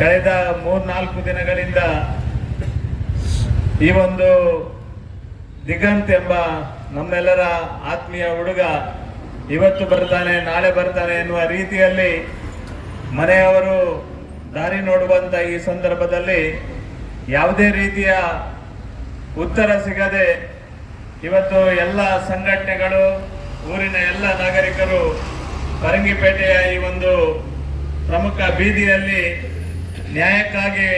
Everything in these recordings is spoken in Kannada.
ಕಳೆದ ಮೂರ್ನಾಲ್ಕು ದಿನಗಳಿಂದ ಈ ಒಂದು ದಿಗಂತ್ ಎಂಬ ನಮ್ಮೆಲ್ಲರ ಆತ್ಮೀಯ ಹುಡುಗ ಇವತ್ತು ಬರ್ತಾನೆ, ನಾಳೆ ಬರ್ತಾನೆ ಎನ್ನುವ ರೀತಿಯಲ್ಲಿ ಮನೆಯವರು ದಾರಿ ನೋಡುವಂತ ಈ ಸಂದರ್ಭದಲ್ಲಿ ಯಾವುದೇ ರೀತಿಯ ಉತ್ತರ ಸಿಗದೆ ಇವತ್ತು ಎಲ್ಲ ಸಂಘಟನೆಗಳು, ಊರಿನ ಎಲ್ಲ ನಾಗರಿಕರು ಪರಂಗಿಪೇಟೆಯ ಈ ಒಂದು ಪ್ರಮುಖ ಬೀದಿಯಲ್ಲಿ ನ್ಯಾಯಕ್ಕಾಗಿ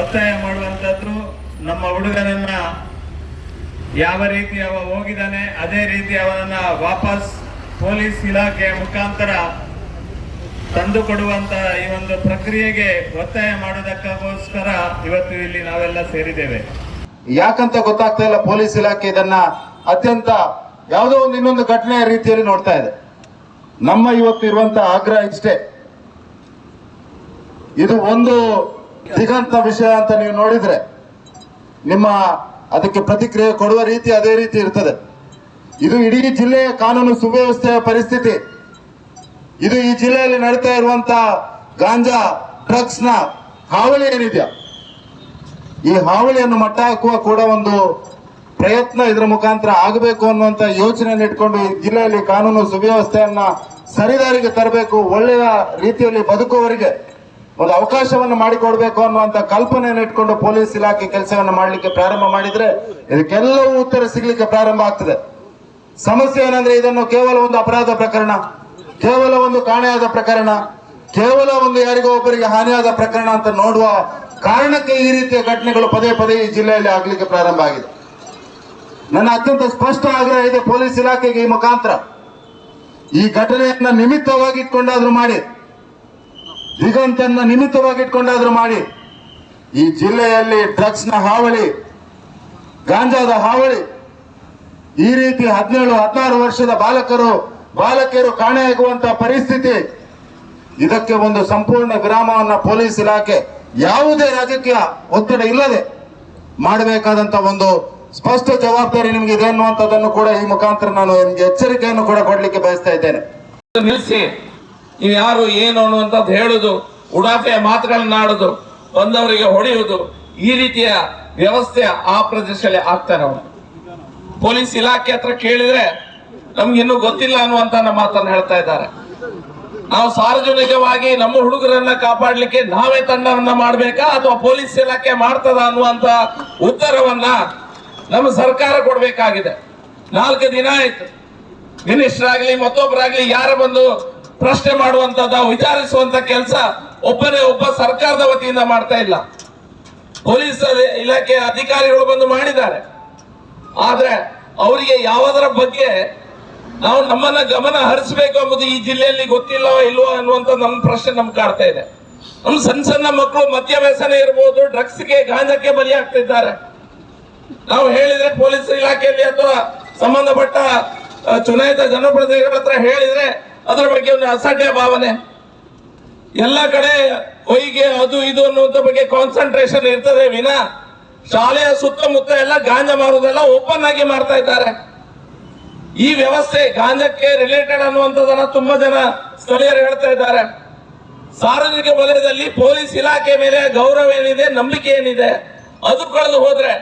ಒತ್ತಾಯ ಮಾಡುವಂಥದ್ದು ನಮ್ಮ ಹುಡುಗನನ್ನ ಯಾವ ರೀತಿ ಅವ ಹೋಗಿದ್ದಾನೆ, ಅದೇ ರೀತಿ ಅವನನ್ನ ವಾಪಸ್ ಪೊಲೀಸ್ ಇಲಾಖೆಯ ಮುಖಾಂತರ ತಂದು ಕೊಡುವಂತಹ ಈ ಒಂದು ಪ್ರಕ್ರಿಯೆಗೆ ಒತ್ತಾಯ ಮಾಡೋದಕ್ಕೋಸ್ಕರ ಇವತ್ತು ಇಲ್ಲಿ ನಾವೆಲ್ಲ ಸೇರಿದ್ದೇವೆ. ಯಾಕಂತ ಗೊತ್ತಾಗ್ತಾ ಇಲ್ಲ, ಪೊಲೀಸ್ ಇಲಾಖೆ ಇದನ್ನ ಅತ್ಯಂತ ಯಾವುದೋ ಒಂದು ಇನ್ನೊಂದು ಘಟನೆಯ ರೀತಿಯಲ್ಲಿ ನೋಡ್ತಾ ಇದೆ. ನಮ್ಮ ಇವತ್ತು ಇರುವಂತಹ ಆಗ್ರಹ ಇಷ್ಟೇ. ಇದು ಒಂದು ದಿಗಂತ ವಿಷಯ ಅಂತ ನೀವು ನೋಡಿದ್ರೆ, ನಿಮ್ಮ ಅದಕ್ಕೆ ಪ್ರತಿಕ್ರಿಯೆ ಕೊಡುವ ರೀತಿ ಅದೇ ರೀತಿ ಇರ್ತದೆ. ಇದು ಇಡೀ ಜಿಲ್ಲೆಯ ಕಾನೂನು ಸುವ್ಯವಸ್ಥೆಯ ಪರಿಸ್ಥಿತಿ. ಇದು ಈ ಜಿಲ್ಲೆಯಲ್ಲಿ ನಡೀತಾ ಇರುವಂತ ಗಾಂಜಾ ಡ್ರಗ್ಸ್ನ ಹಾವಳಿ ಏನಿದೆಯಾ? ಈ ಹಾವಳಿಯನ್ನು ಮಟ್ಟ ಹಾಕುವ ಕೂಡ ಒಂದು ಪ್ರಯತ್ನ ಇದರ ಮುಖಾಂತರ ಆಗಬೇಕು ಅನ್ನುವಂತ ಯೋಚನೆಯನ್ನು ಇಟ್ಕೊಂಡು ಈ ಜಿಲ್ಲೆಯಲ್ಲಿ ಕಾನೂನು ಸುವ್ಯವಸ್ಥೆಯನ್ನ ಸರಿದಾರಿಗೆ ತರಬೇಕು, ಒಳ್ಳೆಯ ರೀತಿಯಲ್ಲಿ ಬದುಕುವವರಿಗೆ ಒಂದು ಅವಕಾಶವನ್ನು ಮಾಡಿಕೊಡ್ಬೇಕು ಅನ್ನುವಂತ ಕಲ್ಪನೆಯನ್ನು ಇಟ್ಕೊಂಡು ಪೊಲೀಸ್ ಇಲಾಖೆ ಕೆಲಸವನ್ನು ಮಾಡಲಿಕ್ಕೆ ಪ್ರಾರಂಭ ಮಾಡಿದ್ರೆ ಇದಕ್ಕೆಲ್ಲವೂ ಉತ್ತರ ಸಿಗ್ಲಿಕ್ಕೆ ಪ್ರಾರಂಭ ಆಗ್ತದೆ. ಸಮಸ್ಯೆ ಏನಂದ್ರೆ ಇದನ್ನು ಕೇವಲ ಒಂದು ಅಪರಾಧ ಪ್ರಕರಣ, ಕೇವಲ ಒಂದು ಕಾಣೆಯಾದ ಪ್ರಕರಣ, ಕೇವಲ ಒಂದು ಯಾರಿಗೋ ಒಬ್ಬರಿಗೆ ಹಾನಿಯಾದ ಪ್ರಕರಣ ಅಂತ ನೋಡುವ ಕಾರಣಕ್ಕೆ ಈ ರೀತಿಯ ಘಟನೆಗಳು ಪದೇ ಪದೇ ಈ ಜಿಲ್ಲೆಯಲ್ಲಿ ಆಗ್ಲಿಕ್ಕೆ ಪ್ರಾರಂಭ ಆಗಿದೆ. ನನ್ನ ಅತ್ಯಂತ ಸ್ಪಷ್ಟ ಆಗ್ರಹ ಇದೆ ಪೊಲೀಸ್ ಇಲಾಖೆಗೆ ಈ ಮುಖಾಂತರ. ಈ ಘಟನೆಯನ್ನ ನಿಮಿತ್ತವಾಗಿ ಇಟ್ಕೊಂಡಾದ್ರೂ ಮಾಡಿ. ದಿಗಂತನ್ನ ನಿಮಿತ್ತವಾಗಿಟ್ಕೊಂಡಾದ್ರೂ ಮಾಡಿ, ಈ ಜಿಲ್ಲೆಯಲ್ಲಿ ಡ್ರಗ್ಸ್ನ ಹಾವಳಿ, ಗಾಂಜಾದ ಹಾವಳಿ, ಈ ರೀತಿ ಹದಿನೇಳು, ಹದಿನಾರು ವರ್ಷದ ಬಾಲಕರು, ಬಾಲಕಿಯರು ಕಾಣೆಯಾಗುವಂತಹ ಪರಿಸ್ಥಿತಿ, ಇದಕ್ಕೆ ಒಂದು ಸಂಪೂರ್ಣ ಗ್ರಾಮವನ್ನ ಪೊಲೀಸ್ ಇಲಾಖೆ ಯಾವುದೇ ರಾಜಕೀಯ ಒತ್ತಡ ಇಲ್ಲದೆ ಮಾಡಬೇಕಾದಂತ ಒಂದು ಸ್ಪಷ್ಟ ಜವಾಬ್ದಾರಿ ನಿಮ್ಗೆ ಇದೆ ಅನ್ನುವಂಥದ್ದನ್ನು ಕೂಡ ಈ ಮುಖಾಂತರ ನಾನು ನಿಮ್ಗೆ ಎಚ್ಚರಿಕೆಯನ್ನು ಕೂಡ ಕೊಡ್ಲಿಕ್ಕೆ ಬಯಸ್ತಾ ಇದ್ದೇನೆ. ನಿಲ್ಲಿಸಿ. ನೀವು ಯಾರು, ಏನು ಅನ್ನುವಂಥದ್ದು ಹೇಳುದು, ಉಡಾಫೆಯ ಮಾತುಗಳನ್ನ ಆಡುದು ಬಂದವರಿಗೆ ಹೊಡೆಯುವುದು ಈ ರೀತಿಯ ವ್ಯವಸ್ಥೆ ಆ ಪ್ರದೇಶದಲ್ಲಿ ಆಗ್ತಾರೆ ಅವನು. ಪೊಲೀಸ್ ಇಲಾಖೆ ಹತ್ರ ಕೇಳಿದ್ರೆ ನಮ್ಗಿನ್ನೂ ಗೊತ್ತಿಲ್ಲ ಅನ್ನುವಂತ ಮಾತನ್ನ ಹೇಳ್ತಾ ಇದ್ದಾರೆ. ನಾವು ಸಾರ್ವಜನಿಕವಾಗಿ ನಮ್ಮ ಹುಡುಗರನ್ನ ಕಾಪಾಡಲಿಕ್ಕೆ ನಾವೇ ತಂಡವನ್ನ ಮಾಡ್ಬೇಕಾ ಅಥವಾ ಪೊಲೀಸ್ ಇಲಾಖೆ ಮಾಡ್ತದ ಅನ್ನುವಂತ ಉತ್ತರವನ್ನ ನಮ್ಮ ಸರ್ಕಾರ ಕೊಡ್ಬೇಕಾಗಿದೆ. ನಾಲ್ಕು ದಿನ ಆಯ್ತು. ಮಿನಿಸ್ಟರ್ ಆಗ್ಲಿ ಮತ್ತೊಬ್ಬರಾಗ್ಲಿ ಯಾರ ಬಂದು ಪ್ರಶ್ನೆ ಮಾಡುವಂತದ ವಿಚಾರಿಸುವಂತ ಕೆಲಸ ಒಬ್ಬನೇ ಒಬ್ಬ ಸರ್ಕಾರದ ವತಿಯಿಂದ ಮಾಡ್ತಾ ಇಲ್ಲ. ಪೊಲೀಸ್ ಇಲಾಖೆ ಅಧಿಕಾರಿಗಳು ಬಂದು ಮಾಡಿದ್ದಾರೆ. ಆದ್ರೆ ಅವರಿಗೆ ಯಾವುದರ ಬಗ್ಗೆ ನಾವು ನಮ್ಮನ್ನ ಗಮನ ಹರಿಸಬೇಕು ಎಂಬುದು ಈ ಜಿಲ್ಲೆಯಲ್ಲಿ ಗೊತ್ತಿಲ್ಲವೋ ಇಲ್ವೋ ಅನ್ನುವಂತ ನಮ್ಮ ಪ್ರಶ್ನೆ ನಮ್ಗೆ ಕಾಡ್ತಾ ಇದೆ. ನಮ್ಮ ಸಣ್ಣ ಸಣ್ಣ ಮಕ್ಕಳು ಮದ್ಯ ವ್ಯಸನ ಇರ್ಬೋದು, ಡ್ರಗ್ಸ್ಗೆ ಗಾಂಜಕ್ಕೆ ಬಲಿಯಾಗ್ತಿದ್ದಾರೆ. ನಾವು ಹೇಳಿದ್ರೆ ಪೊಲೀಸ್ ಇಲಾಖೆಯಲ್ಲಿ ಅಥವಾ ಸಂಬಂಧಪಟ್ಟ ಚುನಾಯಿತ ಜನಪ್ರತಿನಿಧಿಗಳ ಹತ್ರ ಹೇಳಿದ್ರೆ ಅದರ ಬಗ್ಗೆ ಒಂದು ಅಸಡ್ಡೆ ಭಾವನೆ. ಎಲ್ಲ ಕಡೆ ಹೊಯ್ಗೆ ಅದು ಇದು ಅನ್ನುವಂಥ ಬಗ್ಗೆ ಕಾನ್ಸಂಟ್ರೇಷನ್ ಇರ್ತದೆ ವಿನ. ಶಾಲೆಯ ಸುತ್ತಮುತ್ತ ಎಲ್ಲ ಗಾಂಜಾ ಮಾರುವುದೆಲ್ಲ ಓಪನ್ ಆಗಿ ಮಾಡ್ತಾ ಇದ್ದಾರೆ. ಈ ವ್ಯವಸ್ಥೆ ಗಾಂಜಕ್ಕೆ ರಿಲೇಟೆಡ್ ಅನ್ನುವಂಥದ್ದನ್ನ ತುಂಬಾ ಜನ ಸ್ಥಳೀಯರು ಹೇಳ್ತಾ ಇದ್ದಾರೆ. ಸಾರ್ವಜನಿಕ ವಲಯದಲ್ಲಿ ಪೊಲೀಸ್ ಇಲಾಖೆ ಮೇಲೆ ಗೌರವ ಏನಿದೆ, ನಂಬಿಕೆ ಏನಿದೆ, ಅದು ಕಳೆದು ಹೋದ್ರೆ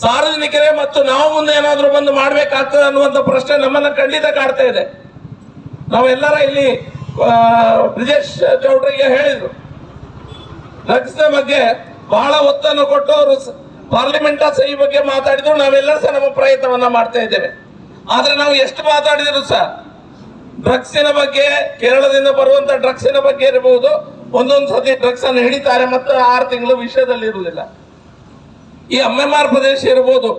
ಸಾರ್ವಜನಿಕರೇ ಮತ್ತು ನಾವು ಮುಂದೆ ಏನಾದ್ರೂ ಬಂದು ಮಾಡ್ಬೇಕಾಗ್ತದೆ ಅನ್ನುವಂಥ ಪ್ರಶ್ನೆ ನಮ್ಮನ್ನ ಖಂಡಿತ ಕಾಡ್ತಾ ಇದೆ. ನಾವೆಲ್ಲರ ಇಲ್ಲಿ ಬ್ರಿಜೇಶ್ ಚೌಟ್ರಿಗೆ ಹೇಳಿದ್ರು. ಡ್ರಗ್ಸ್ ಬಗ್ಗೆ ಬಹಳ ಒತ್ತನ್ನು ಕೊಟ್ಟು ಅವರು ಪಾರ್ಲಿಮೆಂಟ್ ಈ ಬಗ್ಗೆ ಮಾತಾಡಿದ್ರು. ನಾವೆಲ್ಲರೂ ಸಹ ನಮ್ಮ ಪ್ರಯತ್ನವನ್ನ ಮಾಡ್ತಾ ಇದ್ದೇವೆ. ಆದ್ರೆ ನಾವು ಎಷ್ಟು ಮಾತಾಡಿದ್ರು ಸಹ, ಡ್ರಗ್ಸಿನ ಬಗ್ಗೆ, ಕೇರಳದಿಂದ ಬರುವಂತ ಡ್ರಗ್ಸಿನ ಬಗ್ಗೆ ಇರಬಹುದು ಒಂದೊಂದು ಸತಿ ಡ್ರಗ್ಸ್ ಅನ್ನು ಹಿಡಿತಾರೆ ಮತ್ತು ಆರು ತಿಂಗಳು ವಿಷಯದಲ್ಲಿ ಇರುವುದಿಲ್ಲ. ಈ ಅಮ್ಮೆಮಾರ್ ಪ್ರದೇಶ ಇರ್ಬೋದು,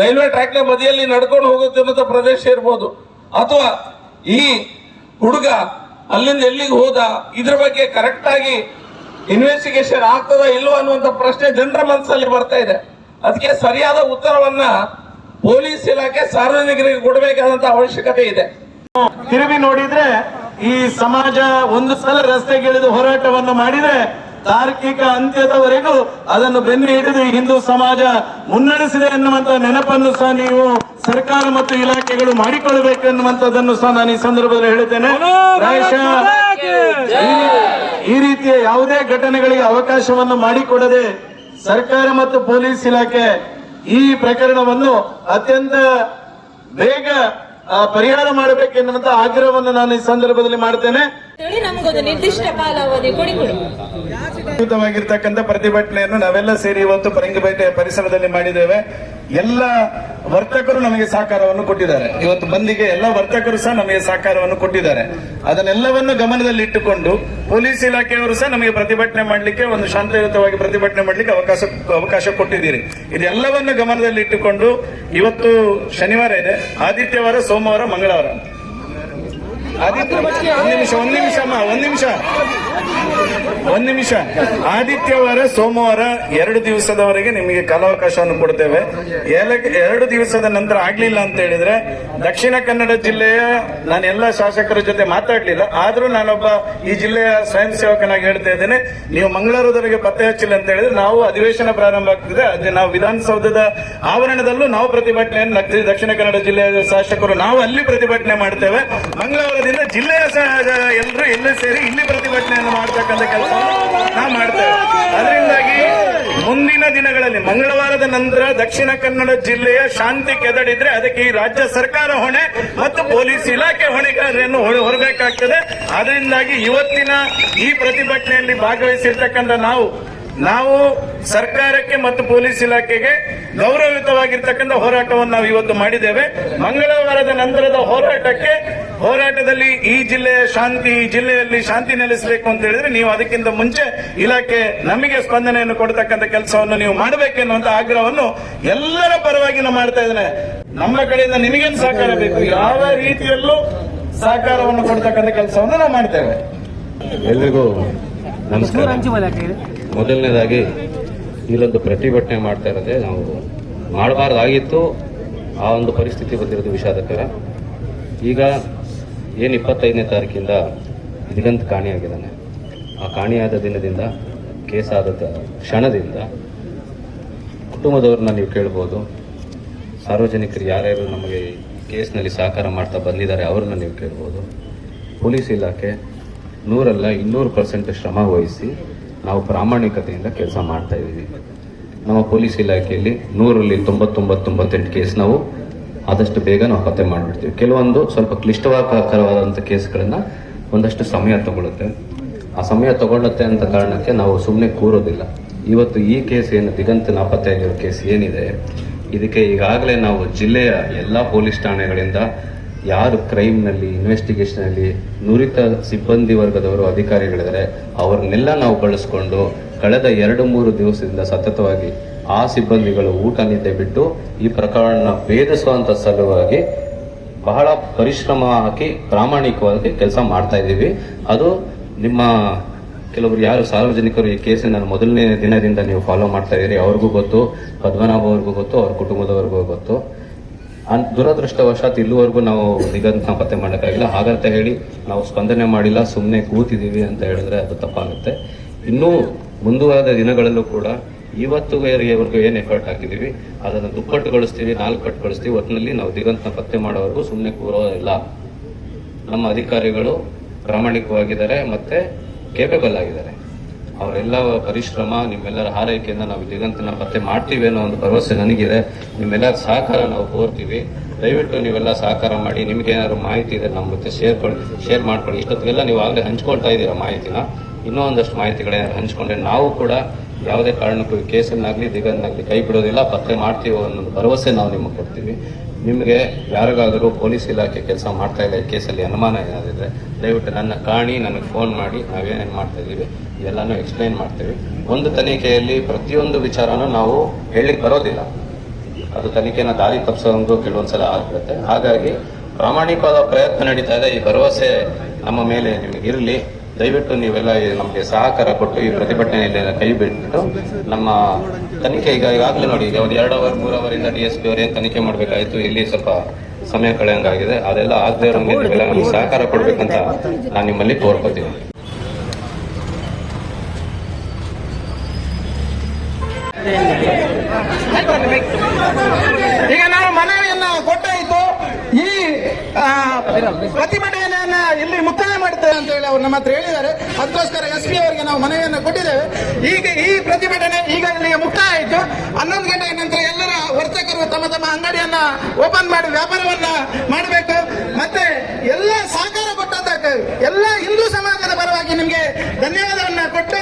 ರೈಲ್ವೆ ಟ್ರ್ಯಾಕ್ನ ಬದಿಯಲ್ಲಿ ನಡ್ಕೊಂಡು ಹೋಗುತ್ತಿರುವಂತ ಪ್ರದೇಶ ಇರ್ಬೋದು. ಅಥವಾ ಈ ಹುಡುಗ ಅಲ್ಲಿಂದ ಎಲ್ಲಿಗೆ ಹೋದ? ಇದ್ರ ಬಗ್ಗೆ ಕರೆಕ್ಟ್ ಆಗಿ ಇನ್ವೆಸ್ಟಿಗೇಷನ್ ಆಗ್ತದ ಇಲ್ವಾ ಅನ್ನುವಂತ ಪ್ರಶ್ನೆ ಜನರ ಮನಸ್ಸಲ್ಲಿ ಬರ್ತಾ ಇದೆ. ಅದಕ್ಕೆ ಸರಿಯಾದ ಉತ್ತರವನ್ನ ಪೊಲೀಸ್ ಇಲಾಖೆ ಸಾರ್ವಜನಿಕರಿಗೆ ಕೊಡಬೇಕಾದಂತ ಅವಶ್ಯಕತೆ ಇದೆ. ತಿರುಗಿ ನೋಡಿದ್ರೆ ಈ ಸಮಾಜ ಒಂದು ಸಲ ರಸ್ತೆಗಿಳಿದು ಹೋರಾಟವನ್ನು ಮಾಡಿದ್ರೆ ತಾರ್ಕಿಕ ಅಂತ್ಯದವರೆಗೂ ಅದನ್ನು ಬೆನ್ನು ಹಿಡಿದು ಹಿಂದೂ ಸಮಾಜ ಮುನ್ನಡೆಸಿದೆ ಎನ್ನುವಂತ ನೆನಪನ್ನು ಸಹ ನೀವು ಸರ್ಕಾರ ಮತ್ತು ಇಲಾಖೆಗಳು ಮಾಡಿಕೊಳ್ಳಬೇಕು ಎನ್ನುವಂತದನ್ನು ಸಹ ನಾನು ಈ ಸಂದರ್ಭದಲ್ಲಿ ಹೇಳುತ್ತೇನೆ ಈ ರೀತಿಯ ಯಾವುದೇ ಘಟನೆಗಳಿಗೆ ಅವಕಾಶವನ್ನು ಮಾಡಿಕೊಡದೆ ಸರ್ಕಾರ ಮತ್ತು ಪೊಲೀಸ್ ಇಲಾಖೆ ಈ ಪ್ರಕರಣವನ್ನು ಅತ್ಯಂತ ಬೇಗ ಪರಿಹಾರ ಮಾಡಬೇಕೆನ್ನುವಂತ ಆಗ್ರಹವನ್ನು ನಾನು ಈ ಸಂದರ್ಭದಲ್ಲಿ ಮಾಡ್ತೇನೆ. ಅದ್ಭುತವಾಗಿರ್ತಕ್ಕಂಥ ಪ್ರತಿಭಟನೆಯನ್ನು ನಾವೆಲ್ಲ ಸೇರಿ ಇವತ್ತು ಪರಂಗಿಪೇಟೆ ಪರಿಸರದಲ್ಲಿ ಮಾಡಿದ್ದೇವೆ. ಎಲ್ಲ ವರ್ತಕರು ನಮಗೆ ಸಹಕಾರವನ್ನು ಕೊಟ್ಟಿದ್ದಾರೆ. ಇವತ್ತು ಬಂದಿಗೆ ಎಲ್ಲ ವರ್ತಕರು ಸಹ ನಮಗೆ ಸಹಕಾರವನ್ನು ಕೊಟ್ಟಿದ್ದಾರೆ. ಅದನ್ನೆಲ್ಲವನ್ನು ಗಮನದಲ್ಲಿಟ್ಟುಕೊಂಡು ಪೊಲೀಸ್ ಇಲಾಖೆಯವರು ಸಹ ನಮಗೆ ಪ್ರತಿಭಟನೆ ಮಾಡಲಿಕ್ಕೆ ಒಂದು ಶಾಂತಿಯುತವಾಗಿ ಪ್ರತಿಭಟನೆ ಮಾಡಲಿಕ್ಕೆ ಅವಕಾಶ ಅವಕಾಶ ಕೊಟ್ಟಿದ್ದೀರಿ. ಇದೆಲ್ಲವನ್ನು ಗಮನದಲ್ಲಿಟ್ಟುಕೊಂಡು ಇವತ್ತು ಶನಿವಾರ ಇದೆ. ಆದಿತ್ಯವಾರ, ಸೋಮವಾರ, ಮಂಗಳವಾರ. ಆದಿತ್ಯ ಒಂದ್ ನಿಮಿಷ ಒಂದ್ ನಿಮಿಷ ಅಮ್ಮ ಒಂದ್ ನಿಮಿಷ ಒಂದ್ ನಿಮಿಷ. ಆದಿತ್ಯವಾರ, ಸೋಮವಾರ ಎರಡು ದಿವಸದವರೆಗೆ ನಿಮಗೆ ಕಾಲಾವಕಾಶವನ್ನು ಕೊಡ್ತೇವೆ. ಎರಡು ದಿವಸದ ನಂತರ ಆಗ್ಲಿಲ್ಲ ಅಂತ ಹೇಳಿದ್ರೆ, ದಕ್ಷಿಣ ಕನ್ನಡ ಜಿಲ್ಲೆಯ ನಾನು ಎಲ್ಲ ಶಾಸಕರ ಜೊತೆ ಮಾತಾಡ್ಲಿಲ್ಲ. ಆದ್ರೂ ನಾನೊಬ್ಬ ಈ ಜಿಲ್ಲೆಯ ಸ್ವಯಂ ಸೇವಕನಾಗಿ ಹೇಳ್ತಾ ಇದ್ದೇನೆ. ನೀವು ಮಂಗಳವಾರದವರೆಗೆ ಪತ್ತೆ ಹಚ್ಚಿಲ್ಲ ಅಂತ ಹೇಳಿದ್ರೆ ನಾವು ಅಧಿವೇಶನ ಪ್ರಾರಂಭ ಆಗ್ತದೆ. ಅದೇ ನಾವು ವಿಧಾನಸೌಧದ ಆವರಣದಲ್ಲೂ ನಾವು ಪ್ರತಿಭಟನೆಯನ್ನು ನಗ್ತೀವಿ ದಕ್ಷಿಣ ಕನ್ನಡ ಜಿಲ್ಲೆಯ ಶಾಸಕರು ನಾವು ಅಲ್ಲಿ ಪ್ರತಿಭಟನೆ ಮಾಡ್ತೇವೆ. ಮಂಗಳವಾರದಿಂದ ಜಿಲ್ಲೆಯ ಎಲ್ಲರೂ ಎಲ್ಲೇ ಸೇರಿ ಇಲ್ಲಿ ಪ್ರತಿಭಟನೆಯನ್ನು ಮಾಡ್ತಕ್ಕಂಥ ಕೆಲಸ ನಾವು ಮಾಡ್ತೇವೆ. ಅದರಿಂದಾಗಿ ಮುಂದಿನ ದಿನಗಳಲ್ಲಿ ಮಂಗಳವಾರದ ನಂತರ ದಕ್ಷಿಣ ಕನ್ನಡ ಜಿಲ್ಲೆಯ ಶಾಂತಿ ಕೆದಡಿದ್ರೆ ಅದಕ್ಕೆ ಈ ರಾಜ್ಯ ಸರ್ಕಾರ ಹೊಣೆ ಮತ್ತು ಪೊಲೀಸ್ ಇಲಾಖೆ ಹೊಣೆಗಾರರನ್ನು ಹೊರ- ಹೊರಬೇಕಾಗ್ತದೆ. ಅದರಿಂದಾಗಿ ಇವತ್ತಿನ ಈ ಪ್ರತಿಭಟನೆಯಲ್ಲಿ ಭಾಗವಹಿಸಿರ್ತಕ್ಕಂಥ ನಾವು ನಾವು ಸರ್ಕಾರಕ್ಕೆ ಮತ್ತು ಪೊಲೀಸ್ ಇಲಾಖೆಗೆ ಗೌರವಯುತವಾಗಿರ್ತಕ್ಕಂಥ ಹೋರಾಟವನ್ನು ನಾವು ಇವತ್ತು ಮಾಡಿದ್ದೇವೆ. ಮಂಗಳವಾರದ ನಂತರದ ಹೋರಾಟಕ್ಕೆ ಹೋರಾಟದಲ್ಲಿ ಈ ಜಿಲ್ಲೆಯ ಶಾಂತಿ ಈ ಜಿಲ್ಲೆಯಲ್ಲಿ ಶಾಂತಿ ನೆಲೆಸಬೇಕು ಅಂತ ಹೇಳಿದ್ರೆ ನೀವು ಅದಕ್ಕಿಂತ ಮುಂಚೆ ಇಲಾಖೆ ನಮಗೆ ಸ್ಪಂದನೆಯನ್ನು ಕೊಡತಕ್ಕಂಥ ಕೆಲಸವನ್ನು ನೀವು ಮಾಡಬೇಕೆನ್ನುವಂತ ಆಗ್ರಹವನ್ನು ಎಲ್ಲರ ಪರವಾಗಿ ನಾವು ಮಾಡ್ತಾ ಇದ್ದೇನೆ. ನಮ್ಮ ಕಡೆಯಿಂದ ನಿಮಗೇನು ಸಹಕಾರ ಬೇಕು? ಯಾವ ರೀತಿಯಲ್ಲೂ ಸಹಕಾರವನ್ನು ಕೊಡ್ತಕ್ಕಂಥ ಕೆಲಸವನ್ನು ನಾವು ಮಾಡ್ತೇವೆ. ಎಲ್ರಿಗೂ ನಮಸ್ಕಾರ. ಮೊದಲನೇದಾಗಿ ಇಲ್ಲೊಂದು ಪ್ರತಿಭಟನೆ ಮಾಡ್ತಾ ಇರೋದೇ ನಾವು ಮಾಡಬಾರ್ದಾಗಿತ್ತು. ಆ ಒಂದು ಪರಿಸ್ಥಿತಿ ಬಂದಿರೋದು ವಿಷಾದಕರ. ಈಗ ಏನು ಇಪ್ಪತ್ತೈದನೇ ತಾರೀಕಿಂದ ದಿಗಂತ್ ಕಾಣಿಯಾಗಿದ್ದಾನೆ. ಆ ಕಾಣಿಯಾದ ದಿನದಿಂದ, ಕೇಸಾದ ಕ್ಷಣದಿಂದ ಕುಟುಂಬದವ್ರನ್ನ ನೀವು ಕೇಳ್ಬೋದು. ಸಾರ್ವಜನಿಕರು ಯಾರ್ಯಾರು ನಮಗೆ ಕೇಸ್ನಲ್ಲಿ ಸಹಕಾರ ಮಾಡ್ತಾ ಬಂದಿದ್ದಾರೆ ಅವ್ರನ್ನ ನೀವು ಕೇಳ್ಬೋದು. ಪೊಲೀಸ್ ಇಲಾಖೆ ನೂರಲ್ಲ ಇನ್ನೂರು ಪರ್ಸೆಂಟ್ ಶ್ರಮ ವಹಿಸಿ ನಾವು ಪ್ರಾಮಾಣಿಕತೆಯಿಂದ ಕೆಲಸ ಮಾಡ್ತಾ ಇದ್ದೀವಿ. ನಮ್ಮ ಪೊಲೀಸ್ ಇಲಾಖೆಯಲ್ಲಿ ನೂರಲ್ಲಿ ತೊಂಬತ್ತೊಂಬತ್ತು ತೊಂಬತ್ತೆಂಟು ಕೇಸ್ ನಾವು ಆದಷ್ಟು ಬೇಗ ನಾವು ಪತ್ತೆ ಮಾಡಿಬಿಡ್ತೀವಿ. ಕೆಲವೊಂದು ಸ್ವಲ್ಪ ಕ್ಲಿಷ್ಟವಾಕರವಾದಂಥ ಕೇಸ್ಗಳನ್ನ ಒಂದಷ್ಟು ಸಮಯ ತಗೊಳುತ್ತೆ. ಆ ಸಮಯ ತಗೊಳ್ಳುತ್ತೆ ಅಂತ ಕಾರಣಕ್ಕೆ ನಾವು ಸುಮ್ಮನೆ ಕೂರೋದಿಲ್ಲ. ಇವತ್ತು ಈ ಕೇಸ್ ಏನು ದಿಗಂತ ನಾಪತ್ತೆ ಆಗಿರೋ ಕೇಸ್ ಏನಿದೆ, ಇದಕ್ಕೆ ಈಗಾಗಲೇ ನಾವು ಜಿಲ್ಲೆಯ ಎಲ್ಲ ಪೊಲೀಸ್ ಠಾಣೆಗಳಿಂದ ಯಾರು ಕ್ರೈಮ್ನಲ್ಲಿ ಇನ್ವೆಸ್ಟಿಗೇಷನಲ್ಲಿ ನುರಿತ ಸಿಬ್ಬಂದಿ ವರ್ಗದವರು ಅಧಿಕಾರಿಗಳಿದ್ದಾರೆ, ಅವ್ರನ್ನೆಲ್ಲ ನಾವು ಬಳಸ್ಕೊಂಡು ಕಳೆದ ಎರಡು ಮೂರು ದಿವಸದಿಂದ ಸತತವಾಗಿ ಆ ಸಿಬ್ಬಂದಿಗಳು ಊಟ ನಿದ್ದೆ ಬಿಟ್ಟು ಈ ಪ್ರಕರಣ ಭೇದಿಸುವಂತ ಸಲುವಾಗಿ ಬಹಳ ಪರಿಶ್ರಮ ಹಾಕಿ, ಪ್ರಾಮಾಣಿಕವಾಗಿ ಕೆಲಸ ಮಾಡ್ತಾ ಇದ್ದೀವಿ. ಅದು ನಿಮ್ಮ ಕೆಲವರು ಯಾರು ಸಾರ್ವಜನಿಕರು ಈ ಕೇಸಿನ ಮೊದಲನೇ ದಿನದಿಂದ ನೀವು ಫಾಲೋ ಮಾಡ್ತಾ ಇದ್ದೀರಿ, ಅವ್ರಿಗೂ ಗೊತ್ತು ಪದ್ಮನಾಭ ಅವ್ರಿಗೂ ಗೊತ್ತು, ಅವ್ರ ಕುಟುಂಬದವ್ರಿಗೂ ಗೊತ್ತು. ಅನ್- ದುರದೃಷ್ಟವಶಾತ್ ಇಲ್ಲಿವರೆಗೂ ನಾವು ದಿಗಂತನ ಪತ್ತೆ ಮಾಡೋಕ್ಕಾಗಿಲ್ಲ. ಹಾಗಂತ ಹೇಳಿ ನಾವು ಸ್ಪಂದನೆ ಮಾಡಿಲ್ಲ ಸುಮ್ಮನೆ ಕೂತಿದ್ದೀವಿ ಅಂತ ಹೇಳಿದ್ರೆ ಅದು ತಪ್ಪಾಗುತ್ತೆ. ಇನ್ನೂ ಮುಂದುವರೆದ ದಿನಗಳಲ್ಲೂ ಕೂಡ ಇವತ್ತುವರೆಗೂ ಏನು ಎಫರ್ಟ್ ಹಾಕಿದ್ದೀವಿ ಅದನ್ನು ದುಪ್ಪಟ್ಟುಗೊಳಿಸ್ತೀವಿ, ನಾಲ್ಕು ಪಟ್ಟುಗೊಳಿಸ್ತೀವಿ ಒಟ್ಟಿನಲ್ಲಿ ನಾವು ದಿಗಂತ ಪತ್ತೆ ಮಾಡೋವರೆಗೂ ಸುಮ್ಮನೆ ಕೂರೋದಿಲ್ಲ. ನಮ್ಮ ಅಧಿಕಾರಿಗಳು ಪ್ರಾಮಾಣಿಕವಾಗಿದ್ದಾರೆ ಮತ್ತೆ ಕೇಪಬಲ್ ಆಗಿದ್ದಾರೆ. ಅವರೆಲ್ಲ ಪರಿಶ್ರಮ, ನಿಮ್ಮೆಲ್ಲರ ಹಾರೈಕೆಯಿಂದ ನಾವು ದಿಗಂತನ ಪತ್ತೆ ಮಾಡ್ತೀವಿ ಅನ್ನೋ ಒಂದು ಭರವಸೆ ನನಗಿದೆ. ನಿಮ್ಮೆಲ್ಲರ ಸಹಕಾರ ನಾವು ಕೋರ್ತೀವಿ. ದಯವಿಟ್ಟು ನೀವೆಲ್ಲ ಸಹಕಾರ ಮಾಡಿ, ನಿಮ್ಗೆ ಏನಾದ್ರು ಮಾಹಿತಿ ಇದೆ ನಮ್ಮ ಜೊತೆ ಶೇರ್ ಶೇರ್ ಮಾಡ್ಕೊಳ್ಳಿ ಇಷ್ಟೊತ್ತಿಗೆಲ್ಲ ನೀವು ಆಗಲೇ ಹಂಚ್ಕೊಳ್ತಾ ಇದ್ದೀರಾ ಮಾಹಿತಿನ? ಇನ್ನೂ ಒಂದಷ್ಟು ಮಾಹಿತಿಗಳೇನಾದ್ರು ಹಂಚ್ಕೊಂಡ್ರೆ ನಾವು ಕೂಡ ಯಾವುದೇ ಕಾರಣಕ್ಕೂ ಕೇಸನ್ನಾಗಲಿ ದಿಗನ್ನಾಗ್ಲಿ ಕೈ ಬಿಡೋದಿಲ್ಲ, ಪತ್ತೆ ಮಾಡ್ತೀವೋ ಅನ್ನೋ ಭರವಸೆ ನಾವು ನಿಮಗೆ ಕೊಡ್ತೀವಿ. ನಿಮಗೆ ಯಾರಿಗಾದರೂ ಪೊಲೀಸ್ ಇಲಾಖೆ ಕೆಲಸ ಮಾಡ್ತಾ ಈ ಕೇಸಲ್ಲಿ ಅನುಮಾನ ಏನಾದಿದ್ರೆ ದಯವಿಟ್ಟು ನನ್ನ ಕಾಣಿ, ನನಗೆ ಫೋನ್ ಮಾಡಿ, ನಾವೇನೇನು ಮಾಡ್ತಾ ಇದ್ದೀವಿ ಇದೆಲ್ಲನೂ ಎಕ್ಸ್ಪ್ಲೈನ್ ಮಾಡ್ತೀವಿ. ಒಂದು ತನಿಖೆಯಲ್ಲಿ ಪ್ರತಿಯೊಂದು ವಿಚಾರನೂ ನಾವು ಹೇಳಲಿಕ್ಕೆ ಬರೋದಿಲ್ಲ. ಅದು ತನಿಖೆನ ದಾರಿ ತಪ್ಪಿಸೋದು ಕೆಲವೊಂದ್ಸಲ ಆಗ್ಬಿಡುತ್ತೆ. ಹಾಗಾಗಿ ಪ್ರಾಮಾಣಿಕವಾದ ಪ್ರಯತ್ನ ನಡೀತಾ ಇದೆ. ಈ ಭರವಸೆ ನಮ್ಮ ಮೇಲೆ ಇರಲಿ. ದಯವಿಟ್ಟು ನೀವೆಲ್ಲ ನಮಗೆ ಸಹಕಾರ ಕೊಟ್ಟು ಈ ಪ್ರತಿಭಟನೆಯಲ್ಲಿ ಕೈ ಬಿಟ್ಟು ನಮ್ಮ ತನಿಖೆ ಈಗ ಈಗಾಗಲೇ ನೋಡಿ ಈಗ ಒಂದು ಎರಡು ಅವರ್ ಮೂರು ಅವರಿಂದ ಡಿ ಎಸ್ ಪಿ ಅವರೇನು ತನಿಖೆ ಮಾಡಬೇಕಾಯಿತು ಇಲ್ಲಿ ಸ್ವಲ್ಪ ಸಮಯ ಕಳೆಯಂಗಾಗಿದೆ ಅದೆಲ್ಲ ಆಗದೆ ಇರೋಂಗೆ ನೀವೆಲ್ಲ ನಮಗೆ ಸಹಕಾರ ಕೊಡಬೇಕಂತ ನಾನು ನಿಮ್ಮಲ್ಲಿ ಕೋರ್ಕೋತೀನಿ ಈಗ ನಾವು ಮನವಿಯನ್ನ ಕೊಟ್ಟಾಯಿತು. ಈ ಆ, ಪ್ರತಿಭಟನೆಯನ್ನ ಇಲ್ಲಿ ಮುಕ್ತಾಯ ಮಾಡ್ತೇವೆ ಅಂತ ಹೇಳಿ ಅವ್ರು ನಮ್ಮ ಹತ್ರ ಹೇಳಿದ್ದಾರೆ. ಅದಕ್ಕೋಸ್ಕರ ಎಸ್ ಪಿ ಅವರಿಗೆ ನಾವು ಮನವಿಯನ್ನು ಕೊಟ್ಟಿದ್ದೇವೆ. ಈಗ ಈ ಪ್ರತಿಭಟನೆ ಈಗ ಇಲ್ಲಿಗೆ ಮುಕ್ತಾಯ ಆಯಿತು. ಹನ್ನೊಂದು ಗಂಟೆಯ ನಂತರ ಎಲ್ಲರ ವರ್ತಕರು ತಮ್ಮ ತಮ್ಮ ಅಂಗಡಿಯನ್ನ ಓಪನ್ ಮಾಡಿ ವ್ಯಾಪಾರವನ್ನ ಮಾಡಬೇಕು. ಮತ್ತೆ ಎಲ್ಲ ಸಹಕಾರ ಕೊಟ್ಟಂತ ಎಲ್ಲ ಹಿಂದೂ ಸಮಾಜದ ಪರವಾಗಿ ನಿಮಗೆ ಧನ್ಯವಾದವನ್ನ ಕೊಟ್ಟು